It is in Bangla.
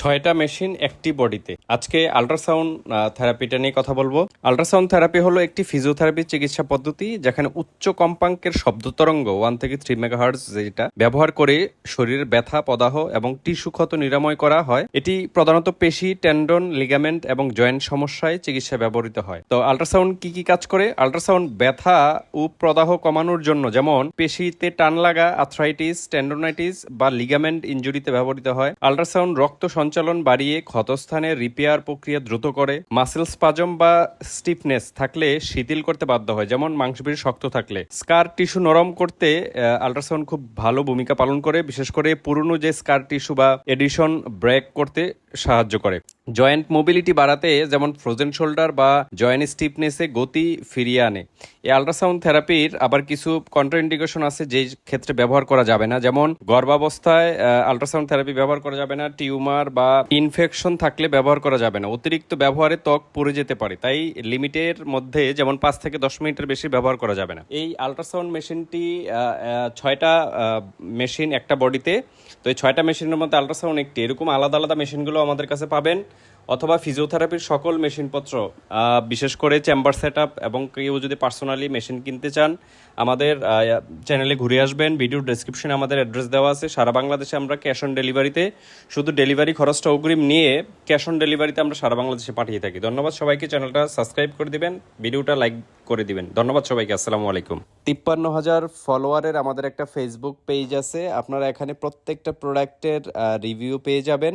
ছয়টা মেশিন একটি বডিতে। আজকে আল্ট্রাসাউন্ড থেরাপিটা নিয়ে কথা বলব। আল্ট্রাসাউন্ড থেরাপি হলো একটি ফিজিওথেরাপি চিকিৎসা পদ্ধতি যেখানে উচ্চ কম্পাঙ্কের শব্দ তরঙ্গ ওয়ান থেকে থ্রি মেগাহার্জ যেটা, ব্যবহার করে শরীরের ব্যথা, পদাহ এবং টিস্যু ক্ষত নিরাময় করা হয়। এটি প্রধানত পেশি টেন্ডন লিগামেন্ট এবং জয়েন্ট সমস্যায় চিকিৎসা ব্যবহৃত হয়। তো আল্ট্রাসাউন্ড কি কি কাজ করে? আল্ট্রাসাউন্ড ব্যথা ও প্রদাহ কমানোর জন্য যেমন পেশিতে টান লাগা আথরাইটিস টেন্ডোনাইটিস বা লিগামেন্ট ইঞ্জুরিতে ব্যবহৃত হয়। আল্ট্রাসাউন্ড রক্ত সঞ্চালন বাড়িয়ে ক্ষতস্থানে রিপেয়ার প্রক্রিয়া দ্রুত করে, মাসেল স্পাজম বা স্টিফনেস থাকলে শিথিল করতে বাধ্য হয়, যেমন মাংসপেশি শক্ত থাকলে। স্কার টিস্যু নরম করতে আল্ট্রাসাউন্ড খুব ভালো ভূমিকা পালন করে, বিশেষ করে পুরনো যে স্কার টিস্যু বা এডিশন ব্রেক করতে সাহায্য করে। জয়েন্ট মোবিলিটি বাড়াতে যেমন ফ্রোজেন শোল্ডার বা জয়েন্ট স্টিফনেসে গতি ফিরিয়ে আনে। এই আল্ট্রাসাউন্ড থেরাপির আবার কিছু কন্ট্রাইন্ডিকেশন আছে যে ক্ষেত্রে ব্যবহার করা যাবে না। যেমন গর্ভাবস্থায় আল্ট্রাসাউন্ড থেরাপি ব্যবহার করা যাবে না, টিউমার বা ইনফেকশন থাকলে ব্যবহার করা যাবে না। অতিরিক্ত ব্যবহারে ত্বক পড়ে যেতে পারে। তাই লিমিটের মধ্যে যেমন পাঁচ থেকে দশ মিনিটের বেশি ব্যবহার করা যাবে না। এই আল্ট্রাসাউন্ড মেশিনটি ছয়টা মেশিন একটা বডিতে তো এই ছয়টা মেশিনের মধ্যে আল্ট্রাসাউন্ড একটি। এরকম আলাদা আলাদা মেশিনগুলো আমাদের কাছে পাবেন, অথবা ফিজিওথেরাপির সকল মেশিনপত্র বিশেষ করে চেম্বার সেট এবং কেউ যদি পার্সোনালি মেশিন কিনতে চান, আমাদের চ্যানেলে ঘুরে আসবেন ভিডিও ডেসক্রিপশনে আমাদের অ্যাড্রেস দেওয়া আছে। সারা বাংলাদেশে আমরা ক্যাশ অন ডেলিভারিতে শুধু ডেলিভারি খরচটা অগ্রিম নিয়ে ক্যাশ অন ডেলিভারিতে আমরা সারা বাংলাদেশে পাঠিয়ে থাকি। ধন্যবাদ সবাইকে চ্যানেলটা সাবস্ক্রাইব করে দিবেন ভিডিওটা লাইক করে দিবেন। ধন্যবাদ সবাইকে, আসসালামু আলাইকুম। তিপ্পান্ন হাজার ফলোয়ারের আমাদের একটা ফেসবুক পেজ আছে। আপনারা এখানে প্রত্যেকটা প্রোডাক্টের রিভিউ পেয়ে যাবেন।